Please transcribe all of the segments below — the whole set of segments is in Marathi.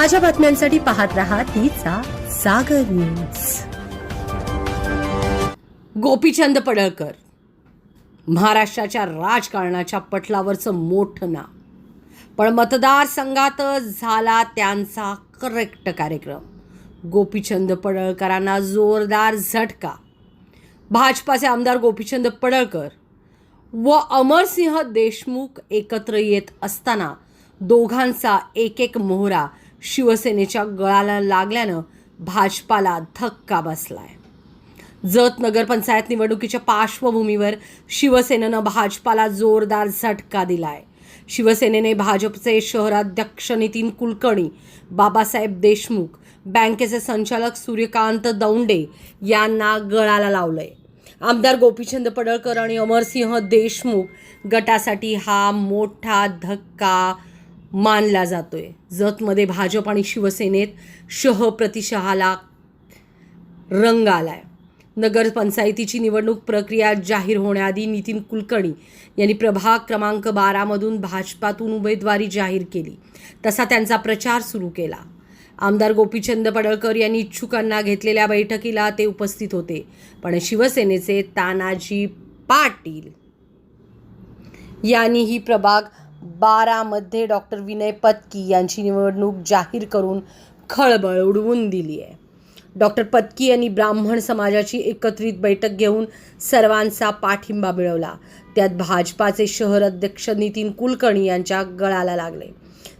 ताज्या बातम्यांसाठी पाहत रहा तिचा सागर न्यूज. गोपीचंद पडळकर. महाराष्ट्राच्या राजकारणाच्या पटलावरचं मोठं नाव. पण मतदारसंघातच झाला त्यांचा करेक्ट कार्यक्रम. गोपीचंद पडळकरांना जोरदार झटका. भाजपाचे आमदार गोपीचंद पडळकर व अमरसिंह देशमुख एकत्र येत असताना दोघांचा एक एक मोहरा शिवसेनेच्या गळाला लागल्यानं भाजपाला धक्का बसलाय. जत नगरपंचायत निवडणुकीच्या पार्श्वभूमीवर शिवसेनेनं भाजपाला जोरदार झटका दिलाय. शिवसेनेने भाजपचे शहराध्यक्ष नितीन कुलकर्णी बाबासाहेब देशमुख बँकेचे संचालक सूर्यकांत दौंडे यांना गळाला लावलंय. आमदार गोपीचंद पडळकर आणि अमरसिंह देशमुख गटासाठी हा मोठा धक्का मानला जातोय. जतमध्ये भाजप आणि शिवसेनेत शह प्रतिशहाला रंग आलाय. नगरपंचायतीची निवडणूक प्रक्रिया जाहीर होण्याआधी नितीन कुलकर्णी यांनी प्रभाग क्रमांक बारामधून भाजपातून उमेदवारी जाहीर केली. तसा त्यांचा प्रचार सुरू केला. आमदार गोपीचंद पडळकर यांनी इच्छुकांना घेतलेल्या बैठकीला ते उपस्थित होते. पण शिवसेनेचे तानाजी पाटील यांनी ही प्रभाग बारामध्ये डॉक्टर विनय पत्की यांची निवडणूक जाहीर करून खळबळ उडवून दिली आहे. डॉक्टर पत्की यांनी ब्राह्मण समाजाची एकत्रित बैठक घेऊन सर्वांचा पाठिंबा मिळवला. त्यात भाजपाचे शहर अध्यक्ष नितीन कुलकर्णी यांच्या गळाला लागले.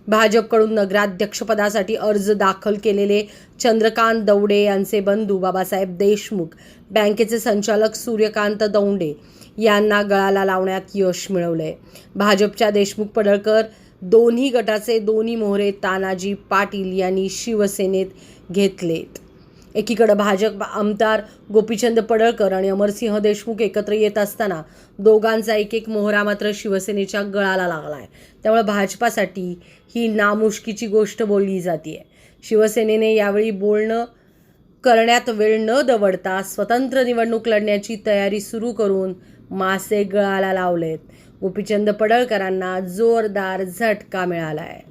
भाजपकडून नगराध्यक्षपदासाठी अर्ज दाखल केलेले चंद्रकांत दौडे यांचे बंधू बाबासाहेब देशमुख बँकेचे संचालक सूर्यकांत दौंडे यांना गळाला लावण्यात यश मिळवलंय. भाजपच्या देशमुख पडळकर दोन्ही गटाचे दोन्ही मोहरे तानाजी पाटील यांनी शिवसेनेत घेतलेत. एकीकडं भाजप आमदार गोपीचंद पडळकर आणि अमरसिंह देशमुख एकत्र येत असताना दोघांचा एक एक मोहरा मात्र शिवसेनेच्या गळाला लागला आहे त्यामुळे भाजपासाठी ही नामुष्कीची गोष्ट बोलली जाते शिवसेनेने यावेळी बोलणं करण्यात वेळ न दवडता स्वतंत्र निवडणूक लढण्याची तयारी सुरू करून मासे गळाला लावलेत. गोपीचंद पडळकरांना जोरदार झटका मिळाला आहे